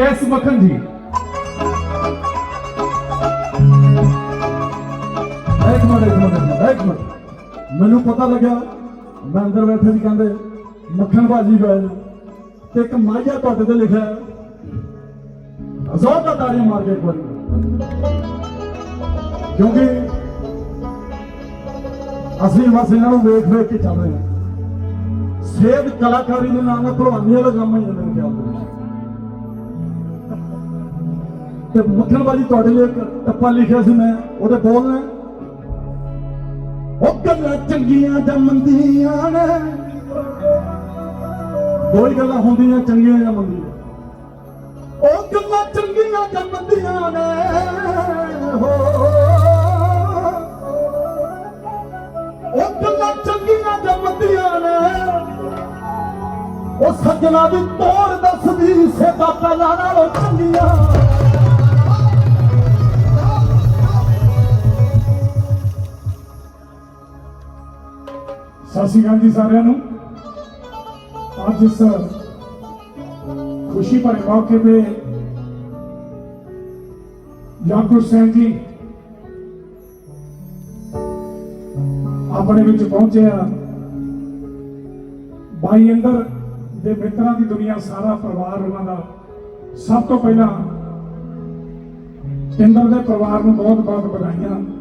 Case ਮੱਖਣ ਜੀ ਇੱਕ ਮਿੰਟ ਇੱਕ ਮਿੰਟ ਇੱਕ ਮਿੰਟ, ਮੈਨੂੰ ਪਤਾ ਲੱਗਿਆ ਮੈਂ ਅੰਦਰ ਬੈਠੇ ਸੀ ਕਹਿੰਦੇ ਮੱਖਣ ਭਾਜੀ ਗਏ ਤੇ ਇੱਕ ਮਾਝਾ ਤੁਹਾਡੇ ਤੇ ਲਿਖਿਆ ਹੈ। ਜ਼ੋਰ ਦਾ ਤਾੜੀ ਮਾਰ ਕੇ ਇੱਕ ਵਾਰੀ। ਕਿਉਂਕਿ ਅਸੀਂ ਬਸ ਇਹਨਾਂ ਨੂੰ ਵੇਖ ਵੇਖ ਕੇ ਚੱਲ ਰਹੇ ਹਾਂ। ਸੇਧ ਕਲਾਕਾਰੀ ਦੇ ਨਾਮ ਨਾਲ ਭਲਵਾਨੀ ਵਾਲਾ ਕੰਮ ਹੀ ਹੈ ਮੇਰੇ ਖਿਆਲ ਤੇ ਮੱਖਣ ਭਾਜੀ ਤੁਹਾਡੇ ਲਈ ਇੱਕ ਟੱਪਾ ਲਿਖਿਆ ਸੀ ਮੈਂ, ਉਹਦੇ ਬੋਲ ਉਹ ਗੱਲਾਂ ਚੰਗੀਆਂ ਜਾਂ ਮੰਦੀਆਂ ਨੇ? ਦੋ ਹੀ ਗੱਲਾਂ ਹੁੰਦੀਆਂ, ਚੰਗੀਆਂ ਜਾਂ ਮੰਦੀਆਂ ਉਹ ਗੱਲਾਂ ਚੰਗੀਆਂ ਜਾਂ ਮੰਦੀਆਂ ਨੇ? ਹੋ। ਉਹ ਗੱਲਾਂ ਚੰਗੀਆਂ ਜਾਂ ਮੰਦੀਆਂ ਨੇ? ਉਹ ਸੱਜਣਾ ਦੀ ਤੋਰ ਦੱਸਦੀ, ਸੇਵਾ ਪਹਿਲਾਂ ਨਾਲੋਂ ਚੰਗੀਆਂ। ਸਤਿ ਸ਼੍ਰੀ ਅਕਾਲ ਜੀ ਸਾਰਿਆਂ ਨੂੰ। ਅੱਜ ਇਸ ਖੁਸ਼ੀ ਭਰੇ ਮੌਕੇ ਤੇ ਯਾਕੂਬ ਸਿੰਘ ਜੀ ਆਪਣੇ ਵਿੱਚ ਪਹੁੰਚੇ ਆ। ਭਾਈ ਅੰਦਰ ਦੇ ਮਿੱਤਰਾਂ ਦੀ ਦੁਨੀਆ, ਸਾਰਾ ਪਰਿਵਾਰ ਉਹਨਾਂ ਦਾ। ਸਭ ਤੋਂ ਪਹਿਲਾਂ ਇੰਦਰ ਦੇ ਪਰਿਵਾਰ ਨੂੰ ਬਹੁਤ ਬਹੁਤ ਵਧਾਈਆਂ।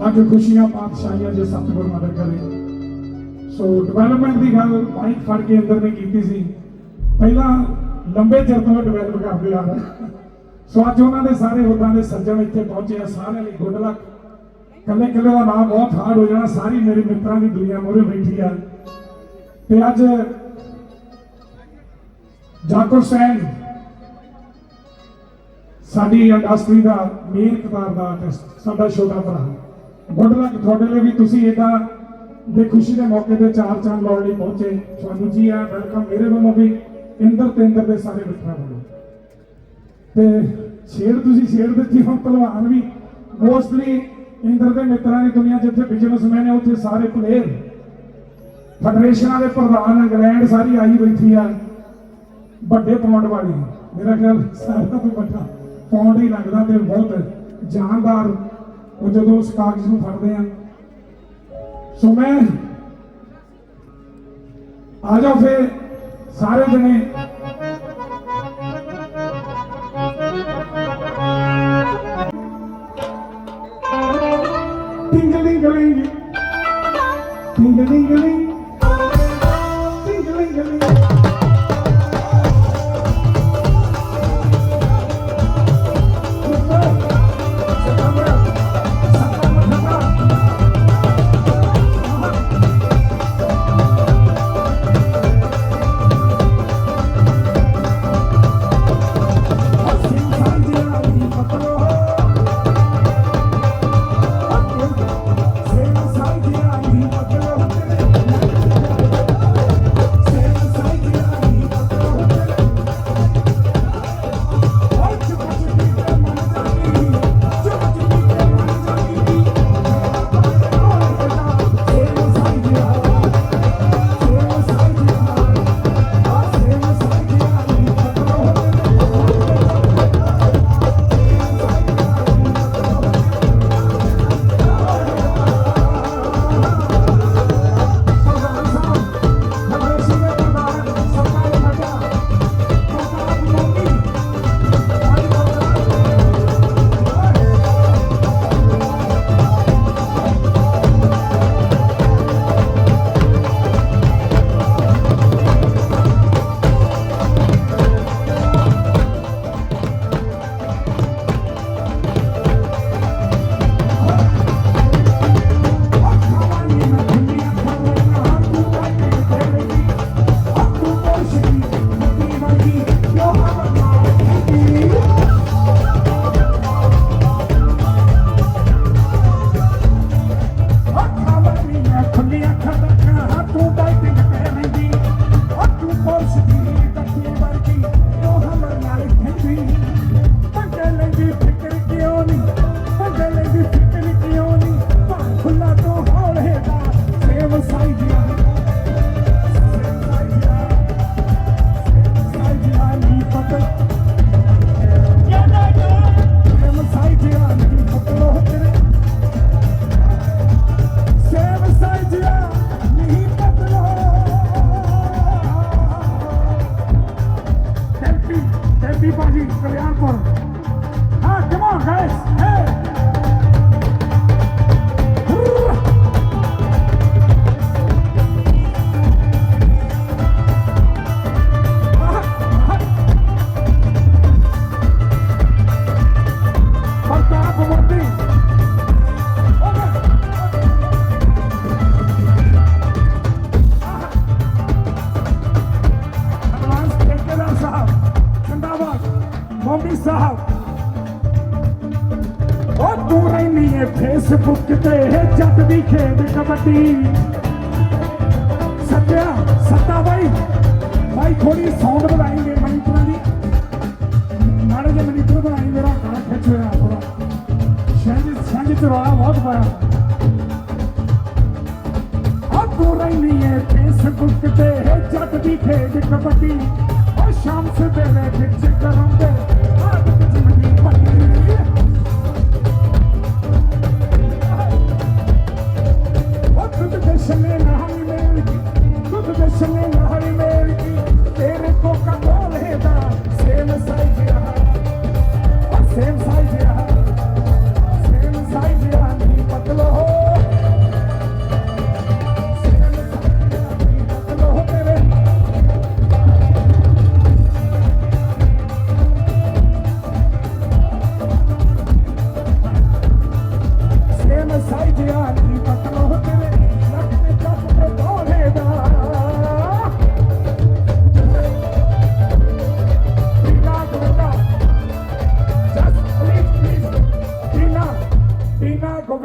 ਲੱਖ ਖੁਸ਼ੀਆਂ ਪਾਤਸ਼ਾਹੀਆਂ ਜੇ ਸਤਿਗੁਰ ਮਦਦ ਕਰੇ। ਸੋ ਡਿਵੈਲਪਮੈਂਟ ਦੀ ਗੱਲ ਮਾਈਕ ਫੜ ਕੇ ਅੰਦਰ ਨੇ ਕੀਤੀ ਸੀ। ਪਹਿਲਾਂ ਲੰਬੇ ਚਿਰ ਤੋਂ ਡਿਵੈਲਪ ਕਰਦੇ ਆ ਰਹੇ। ਸੋ ਅੱਜ ਉਹਨਾਂ ਦੇ ਸਾਰੇ ਹੋਦਾਂ ਦੇ ਸੱਜਣ ਇੱਥੇ ਪਹੁੰਚੇ ਆ, ਸਾਰਿਆਂ ਲਈ ਗੁੱਡ ਲੱਕ ਕੱਲੇ ਕੱਲੇ ਦਾ ਨਾਮ ਬਹੁਤ ਹਾਰਡ ਹੋ ਜਾਣਾ, ਸਾਰੀ ਮੇਰੇ ਮਿੱਤਰਾਂ ਦੀ ਦੁਨੀਆ ਮੋਰੇ ਬੈਠੀ ਆ। ਤੇ ਅੱਜ ਜਾਕਰ ਸੈਨ, ਸਾਡੀ ਇੰਡਸਟਰੀ ਦਾ ਮੇਨ ਕਿਤਾਬ ਦਾ ਆਰਟਿਸਟ ਸਾਡਾ ਛੋਟਾ ਭਰਾ। ਗੁੱਡ ਲੱਕ ਤੁਹਾਡੇ ਲਈ ਵੀ ਤੁਸੀਂ ਇਦਾਂ ਦੇ ਖੁਸ਼ੀ ਦੇ ਮੌਕੇ ਤੇ ਚਾਰ ਚੰਦ ਲਾਉਣ ਲਈ ਪਹੁੰਚੇ। ਤੁਹਾਨੂੰ ਜੀ ਆ ਵੈਲਕਮ ਮੇਰੇ ਵੱਲੋਂ ਵੀ ਇੰਦਰ ਤੇ ਦੇ ਸਾਰੇ ਮਿੱਤਰਾਂ ਵੱਲੋਂ। ਤੇ ਛੇੜ ਤੁਸੀਂ ਛੇੜ ਦਿੱਤੀ, ਹੁਣ ਪਹਿਲਵਾਨ ਵੀ ਮੋਸਟਲੀ ਇੰਦਰ ਦੇ ਮਿੱਤਰਾਂ ਦੀ ਦੁਨੀਆ ਜਿੱਥੇ ਬਿਜ਼ਨਸਮੈਨ ਹੈ, ਉੱਥੇ ਸਾਰੇ ਪਲੇਅਰ ਫੈਡਰੇਸ਼ਨਾਂ ਦੇ ਪ੍ਰਧਾਨ, ਇੰਗਲੈਂਡ ਸਾਰੀ ਆਈ ਬੈਠੀ ਆ। ਵੱਡੇ ਪੌਂਡ ਵਾਲੀ। ਮੇਰਾ ਖਿਆਲ ਸਾਰਾ ਤੋਂ ਵੱਡਾ ਪੌਂਡ ਹੀ ਲੱਗਦਾ ਤੇ ਬਹੁਤ ਜਾਨਦਾਰ ਉਹ ਜਦੋਂ ਉਸ ਕਾਗਜ਼ ਨੂੰ ਫੜਦੇ ਆ ਸੋ ਮੈਂ ਆ ਜਾਓ ਫੇ ਸਾਰੇ ਜਣੇ। ਟਿੰਗਲਿੰਗਲਿੰਗ ਟਿੰਗਲਿੰਗਲਿੰਗ ਜਿੰਦਾਬਾਦ ਸਾਹਿਬ। ਉਹ ਤੂੰ ਰਹਿਨੀ ਏ ਫੇਸਬੁੱਕ ਤੇ ਜੱਟ ਦੀ ਖੇਡ ਕਬੱਡੀ। ਸੱਤਿਆ ਸੱਤਾ ਬਾਈ। ਬਾਈ ਥੋੜੀ ਸਾਊਂਡ ਵਧਾਏਂਗੇ ਮਨੀਟਰਾਂ ਦੀ। ਮਾੜੇ ਜਿਹੇ ਮਨੀਟਰ ਬਣਾਈ ਮੇਰਾ ਗਾਣਾ ਖਿੱਚ ਹੋਇਆ ਥੋੜਾ ਸ਼ੰਜ ਸ਼ੰਜ ਚ ਰੌਲਾ ਬਹੁਤ ਪਾਇਆ। ਆ ਤੂੰ ਰਹਿਨੀ ਏ ਫੇਸਬੁੱਕ ਤੇ ਜੱਟ ਦੀ ਖੇਡ ਕਬੱਡੀ। ਉਹ ਸ਼ਾਮ ਸਵੇਰੇ ਵਿੱਚ ਕਰਾਂਦੇ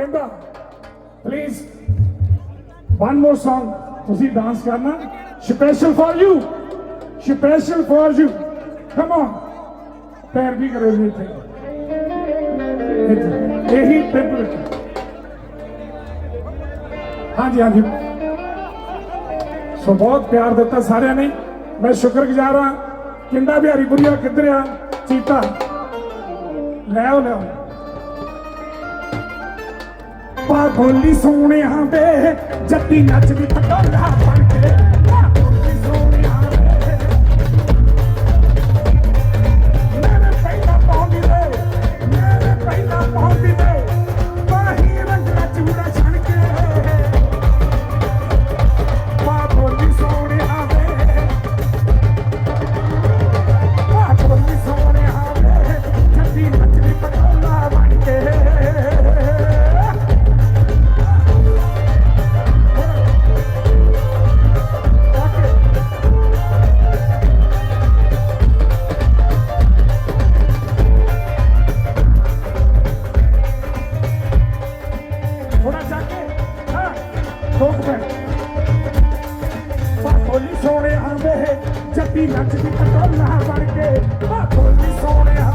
ਕਹਿੰਦਾ ਪਲੀਜ਼ ਵਨ ਮੋਰ Song ਤੁਸੀਂ ਡਾਂਸ ਕਰਨਾ special for you special for you come on ਪੈਰ ਵੀ ਕਰੋ ਜੀ ਇੱਥੇ ਇਹੀ ਟੈਂਪਲ ਹਾਂਜੀ ਹਾਂਜੀ ਸੋ ਬਹੁਤ ਪਿਆਰ ਦਿੱਤਾ ਸਾਰਿਆਂ ਨੇ ਮੈਂ ਸ਼ੁਕਰਗੁਜ਼ਾਰ ਹਾਂ ਕਿੰਦਾ ਬਿਹਾਰੀ ਬੁਰੀਆ ਕਿੱਧਰ ਆ ਚੀਤਾ ਲੈ ਆਓ ਲੈ ਆਓ ਪਾ ਗੋਲੀ ਸੋਹਣਿਆਂ ਦੇ ਜੱਟੀ ਨੱਚਦੀ ਪਟੋਲਾ ਬਣ ਕੇ। ਜੱਟੀ ਨੱਚਦੀ ਪਟੋਲਾ ਬਣ ਕੇ ਬਾਹੋਲੀ ਸੋਹਣੇ ਆਂਦੇ